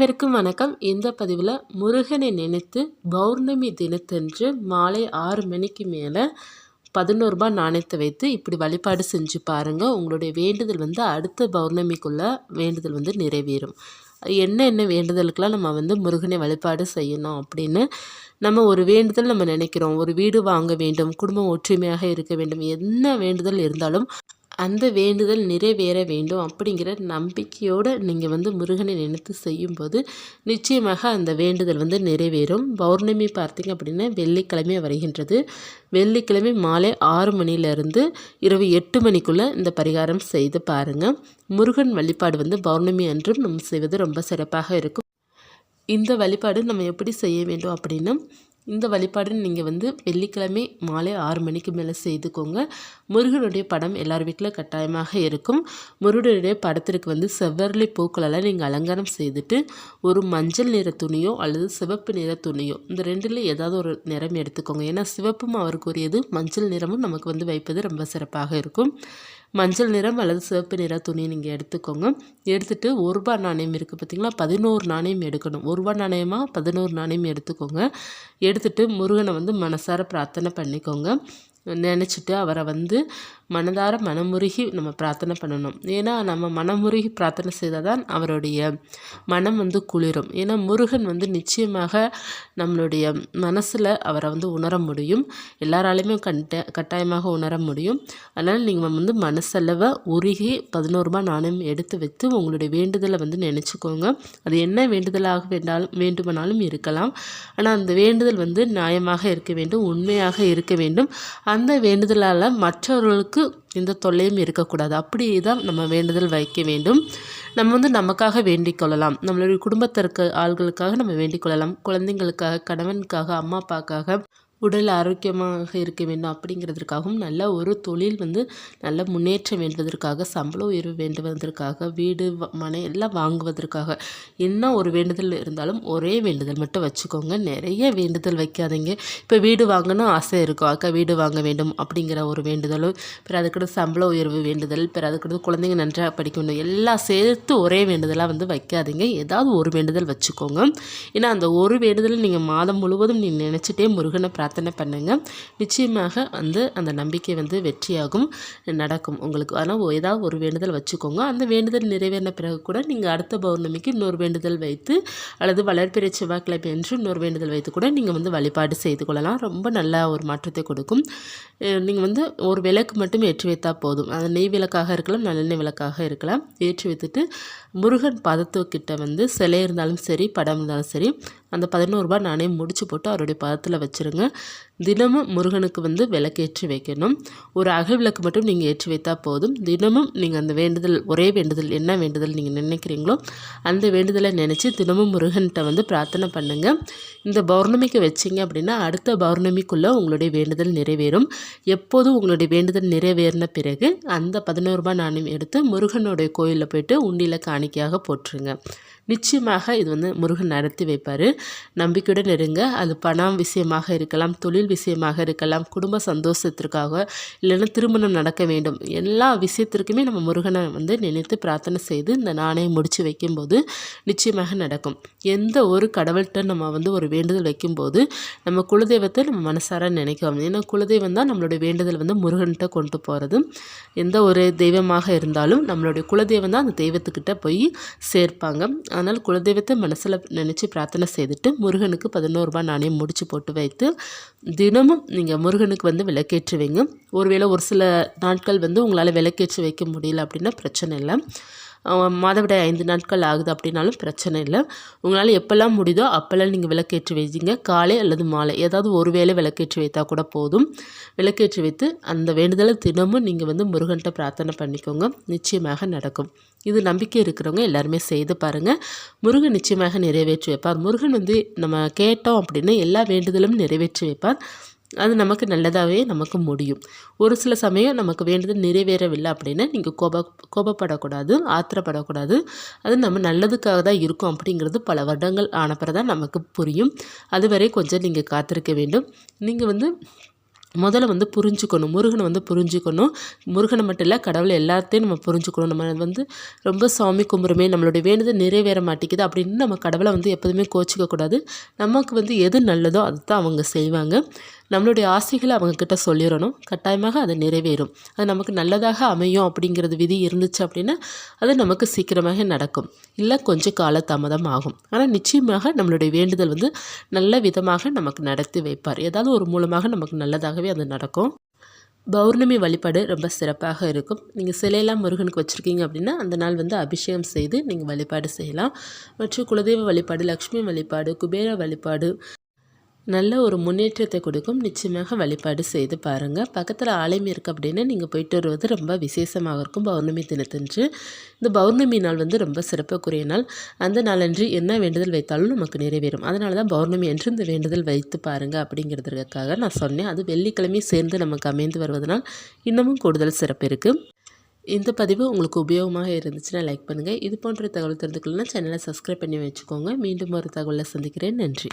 அனைவருக்கும் வணக்கம். இந்த பதிவில் முருகனை நினைத்து பௌர்ணமி தினத்தன்று மாலை ஆறு மணிக்கு மேலே பதினோரு ரூபாய் நாணயத்தை வைத்து இப்படி வழிபாடு செஞ்சு பாருங்கள் உங்களுடைய வேண்டுதல் வந்து அடுத்த பௌர்ணமிக்குள்ளே வேண்டுதல் வந்து நிறைவேறும். என்ன என்ன வேண்டுதலுக்கெல்லாம் நம்ம வந்து முருகனை வழிபாடு செய்யணும் அப்படின்னு நம்ம ஒரு வேண்டுதல் நம்ம நினைக்கிறோம். ஒரு வீடு வாங்க வேண்டும் குடும்பம் ஒற்றுமையாக இருக்க வேண்டும். என்ன வேண்டுதல் இருந்தாலும் அந்த வேண்டுதல் நிறைவேற வேண்டும் அப்படிங்கிற நம்பிக்கையோடு நீங்கள் வந்து முருகனை நினைத்து செய்யும்போது நிச்சயமாக அந்த வேண்டுதல் வந்து நிறைவேறும். பௌர்ணமி பார்த்திங்க அப்படின்னா வெள்ளிக்கிழமை வருகின்றது. வெள்ளிக்கிழமை மாலை ஆறு மணிலேருந்து இரவு எட்டு மணிக்குள்ளே இந்த பரிகாரம் செய்து பாருங்கள் முருகன் வழிபாடு வந்து பௌர்ணமி அன்றும் நம்ம செய்வது ரொம்ப சிறப்பாக இருக்கும். இந்த வழிபாடு நம்ம எப்படி செய்ய வேண்டும் அப்படின்னா இந்த வழிபாடு நீங்கள் வந்து வெள்ளிக்கிழமை மாலை ஆறு மணிக்கு மேலே செய்துக்கோங்க. முருகனுடைய படம் எல்லார் வீட்டில் கட்டாயமாக இருக்கும். முருகனுடைய படத்திற்கு வந்து செவ்வரளி பூக்களெல்லாம் நீங்கள் அலங்காரம் செய்துட்டு ஒரு மஞ்சள் நிற துணியோ அல்லது சிவப்பு நிற துணியோ இந்த ரெண்டில் ஏதாவது ஒரு நிறம் எடுத்துக்கோங்க. ஏன்னா சிவப்பும் அவருக்குரியது மஞ்சள் நிறமும் நமக்கு வந்து வைப்பது ரொம்ப சிறப்பாக இருக்கும். மஞ்சள் நிறம் அல்லது சிவப்பு நிற துணி நீங்கள் எடுத்துக்கோங்க. எடுத்துகிட்டு ஒரு ரூபா நாணயம் இருக்குது பார்த்திங்களா பதினோரு நாணயம் எடுக்கணும். ஒரு ரூபா நாணயமாக பதினோரு நாணயம் எடுத்துக்கோங்க. எடுத்துகிட்டு முருகனை வந்து மனசார பிரார்த்தனை பண்ணிக்கோங்க. நினச்சிட்டு அவரை வந்து மனதார மனமுருகி நம்ம பிரார்த்தனை பண்ணணும். ஏன்னா நம்ம மனமுருகி பிரார்த்தனை செய்தால் தான் அவருடைய மனம் வந்து குளிரும். ஏன்னா முருகன் வந்து நிச்சயமாக நம்மளுடைய மனசில் அவரை வந்து உணர முடியும். எல்லாராலையுமே கண்ட கட்டாயமாக உணர முடியும். அதனால் நீங்கள் வந்து மனசளவை உருகி பதினோரு ரூபாய் நாணயம் எடுத்து வைத்து உங்களுடைய வேண்டுதலை வந்து நினச்சிக்கோங்க. அது என்ன வேண்டுதலாக வேண்டாலும் வேண்டுமானாலும் இருக்கலாம். ஆனால் அந்த வேண்டுதல் வந்து நியாயமாக இருக்க வேண்டும் உண்மையாக இருக்க வேண்டும். அந்த வேண்டுதலால் மற்றவர்களுக்கு எந்த தொல்லையும் இருக்கக்கூடாது. அப்படி தான் நம்ம வேண்டுதல் வைக்க வேண்டும். நம்ம வந்து நமக்காக வேண்டிக் கொள்ளலாம். நம்மளுடைய குடும்பத்திற்கு ஆள்களுக்காக நம்ம வேண்டிக் கொள்ளலாம். குழந்தைங்களுக்காக கணவனுக்காக அம்மா அப்பாக்காக உடல் ஆரோக்கியமாக இருக்க வேண்டும் அப்படிங்கிறதுக்காகவும் நல்ல ஒரு தொழில் வந்து நல்ல முன்னேற்றம் வேண்டுவதற்காக சம்பள உயர்வு வேண்டுவதற்காக வீடு மனை எல்லாம் வாங்குவதற்காக என்ன ஒரு வேண்டுதல் இருந்தாலும் ஒரே வேண்டுதல் மட்டும் வச்சுக்கோங்க. நிறைய வேண்டுதல் வைக்காதீங்க. இப்போ வீடு வாங்கணும் ஆசை இருக்கும். அக்கா வீடு வாங்க வேண்டும் அப்படிங்கிற ஒரு வேண்டுதலும் பிறகு அதுக்கடுத்து சம்பள உயர்வு வேண்டுதல் பிறகு அதுக்கடுத்து குழந்தைங்க நன்றாக படிக்க எல்லாம் சேர்த்து ஒரே வேண்டுதலாக வந்து வைக்காதீங்க. ஏதாவது ஒரு வேண்டுதல் வச்சுக்கோங்க. ஏன்னா அந்த ஒரு வேண்டுதல் நீங்கள் மாதம் முழுவதும் நீங்கள் நினச்சிட்டே முருகனை பிரார்த்தனை பிரார்த்தனை பண்ணுங்கள் நிச்சயமாக வந்து அந்த நம்பிக்கை வந்து வெற்றியாகும் நடக்கும். உங்களுக்கு ஆனால் ஏதாவது ஒரு வேண்டுதல் வச்சுக்கோங்க. அந்த வேண்டுதல் நிறைவேறின பிறகு கூட நீங்கள் அடுத்த பௌர்ணமிக்கு இன்னொரு வேண்டுதல் வைத்து அல்லது வளர்ப்பிறை செவ்வாய்க்கிழமை என்று இன்னொரு வேண்டுதல் வைத்து கூட நீங்கள் வந்து வழிபாடு செய்து கொள்ளலாம். ரொம்ப நல்ல ஒரு மாற்றத்தை கொடுக்கும். நீங்கள் வந்து ஒரு விளக்கு மட்டும் ஏற்றி வைத்தால் போதும். அது நெய் விளக்காக இருக்கலாம் நல்லெண்ணெய் விளக்காக இருக்கலாம். ஏற்றி வைத்துட்டு முருகன் பதத்துக்கிட்ட வந்து சிலை இருந்தாலும் சரி படம் இருந்தாலும் சரி அந்த பதினோருபா நானே முடிச்சு போட்டு அவருடைய பதத்தில் வச்சுருங்க. தினமும் முருகனுக்கு வந்து விளக்கேற்றி வைக்கணும். ஒரு அகவிளக்கு விளக்கு மட்டும் நீங்கள் ஏற்றி வைத்தால் போதும். தினமும் நீங்கள் அந்த வேண்டுதல் ஒரே வேண்டுதல் என்ன வேண்டுதல் நீங்கள் நினைக்கிறீங்களோ அந்த வேண்டுதலை நினச்சி தினமும் முருகன்கிட்ட வந்து பிரார்த்தனை பண்ணுங்கள் இந்த பௌர்ணமிக்கு வச்சிங்க அப்படின்னா அடுத்த பௌர்ணமிக்குள்ளே உங்களுடைய வேண்டுதல் நிறைவேறும். எப்போதும் உங்களுடைய வேண்டுதல் நிறைவேறின பிறகு அந்த பதினோரு ரூபாய் நாணயம் எடுத்து முருகனுடைய கோயிலில் போயிட்டு உண்டியில் காணிக்கையாக போட்டுருங்க நிச்சயமாக இது வந்து முருகன் நடத்தி வைப்பார். நம்பிக்கையுடன் இருங்க. அது பணம் விஷயமாக இருக்கலாம் தொழில் விஷயமாக இருக்கலாம் குடும்ப சந்தோஷத்திற்காக இல்லைன்னா திருமணம் நடக்க வேண்டும். எல்லா விஷயத்திற்குமே நம்ம முருகனை வந்து நினைத்து பிரார்த்தனை செய்து இந்த நாணயம் முடித்து வைக்கும்போது நிச்சயமாக நடக்கும். எந்த ஒரு கடவுள்கிட்ட நம்ம வந்து ஒரு வேண்டுதல் வைக்கும்போது நம்ம குலதெய்வத்தை நம்ம மனசார நினைக்கணும் ஏன்னா குலதெய்வம் தான் நம்மளுடைய வேண்டுதல் வந்து முருகன்கிட்ட கொண்டு போகிறது எந்த ஒரு தெய்வமாக இருந்தாலும் நம்மளுடைய குலதெய்வம் தான் அந்த தெய்வத்துக்கிட்ட போய் சேர்ப்பாங்க. அதனால் குலதெய்வத்தை மனசில் நினச்சி பிரார்த்தனை செய்து செய்துட்டு முருகனுக்கு பதினோரு ரூபாய் நாணயம் முடிச்சு போட்டு வைத்து தினமும் நீங்கள் முருகனுக்கு வந்து விளக்கேற்றுவீங்க. ஒருவேளை ஒரு சில நாட்கள் வந்து உங்களால் விளக்கேற்றி வைக்க முடியல அப்படின்னா பிரச்சனை இல்லை. மாதவிடாய் ஐந்து நாட்கள் ஆகுது அப்படின்னாலும் பிரச்சனை இல்லை. உங்களால் எப்போல்லாம் முடியுதோ அப்போல்லாம் நீங்கள் விளக்கேற்றி வைங்க காலை அல்லது மாலை ஏதாவது ஒரு வேளை விளக்கேற்றி வைத்தால் கூட போதும். விளக்கேற்றி வைத்து அந்த வேண்டுதலை தினமும் நீங்கள் வந்து முருகன்கிட்ட பிரார்த்தனை பண்ணிக்கோங்க. நிச்சயமாக நடக்கும். இது நம்பிக்கை இருக்கிறவங்க எல்லாருமே செய்து பாருங்கள் முருகன் நிச்சயமாக நிறைவேற்றி வைப்பார். முருகன் வந்து நம்ம கேட்டோம் அப்படின்னு எல்லா வேண்டுதலும் நிறைவேற்றி வைப்பார். அது நமக்கு நல்லதாகவே நமக்கு முடியும். ஒரு சில சமயம் நமக்கு வேண்டியது நிறைவேறவில்லை அப்படின்னா நீங்கள் கோப கோபப்படக்கூடாது ஆத்திரப்படக்கூடாது. அது நம்ம நல்லதுக்காக தான் இருக்கும் அப்படிங்கிறது பல வருடங்கள் ஆனப்பறம் தான் நமக்கு புரியும். அதுவரை கொஞ்சம் நீங்கள் காத்திருக்க வேண்டும். நீங்கள் வந்து முதல்ல வந்து புரிஞ்சுக்கணும் முருகனை வந்து புரிஞ்சுக்கணும். முருகனை மட்டும் இல்லை கடவுளை எல்லாத்தையும் நம்ம புரிஞ்சுக்கணும். நம்ம வந்து ரொம்ப சாமி கும்புறமே நம்மளுடைய வேண்டுதல் நிறைவேற மாட்டேங்குது அப்படின்னு நம்ம கடவுளை வந்து எப்போதுமே கோச்சிக்கக்கூடாது நமக்கு வந்து எது நல்லதோ அதை தான் அவங்க செய்வாங்க. நம்மளுடைய ஆசைகளை அவங்கக்கிட்ட சொல்லிடணும். கட்டாயமாக அது நிறைவேறும். அது நமக்கு நல்லதாக அமையும் அப்படிங்கிறது விதி இருந்துச்சு அப்படின்னா அது நமக்கு சீக்கிரமாக நடக்கும். இல்லை கொஞ்சம் கால தாமதம் ஆகும். ஆனால் நிச்சயமாக நம்மளுடைய வேண்டுதல் வந்து நல்ல விதமாக நமக்கு நடத்தி வைப்பார். ஏதாவது ஒரு மூலமாக நமக்கு நல்லதாக சிறப்பாகவே அது நடக்கும். பௌர்ணமி வழிபாடு ரொம்ப சிறப்பாக இருக்கும். நீங்கள் சிலையெல்லாம் முருகனுக்கு வச்சுருக்கீங்க அப்படின்னா அந்த நாள் வந்து அபிஷேகம் செய்து நீங்கள் வழிபாடு செய்யலாம். மற்றும் குலதெய்வ வழிபாடு லக்ஷ்மி வழிபாடு குபேர வழிபாடு நல்ல ஒரு முன்னேற்றத்தை கொடுக்கும். நிச்சயமாக வழிபாடு செய்து பாருங்கள் பக்கத்தில் ஆலயம் இருக்குது அப்படின்னா நீங்கள் போயிட்டு வருவது ரொம்ப விசேஷமாக இருக்கும். பௌர்ணமி தினத்தன்று. இந்த பௌர்ணமி நாள் வந்து ரொம்ப சிறப்புக்குரிய நாள். அந்த நாளன்று என்ன வேண்டுதல் வைத்தாலும் நமக்கு நிறைவேறும். அதனால தான் பௌர்ணமி என்று இந்த வேண்டுதல் வைத்து பாருங்கள் அப்படிங்கிறதுக்காக நான் சொன்னேன். அது வெள்ளிக்கிழமை சேர்ந்து நமக்கு அமைந்து வருவதனால் இன்னமும் கூடுதல் சிறப்பு இருக்குது இந்த பதிவு உங்களுக்கு உபயோகமாக இருந்துச்சுன்னா லைக் பண்ணுங்கள் இது போன்ற தகவல் தெரிந்துக்கலன்னா சேனலை சப்ஸ்கிரைப் பண்ணி வச்சுக்கோங்க. மீண்டும் ஒரு தகவலை சந்திக்கிறேன். நன்றி.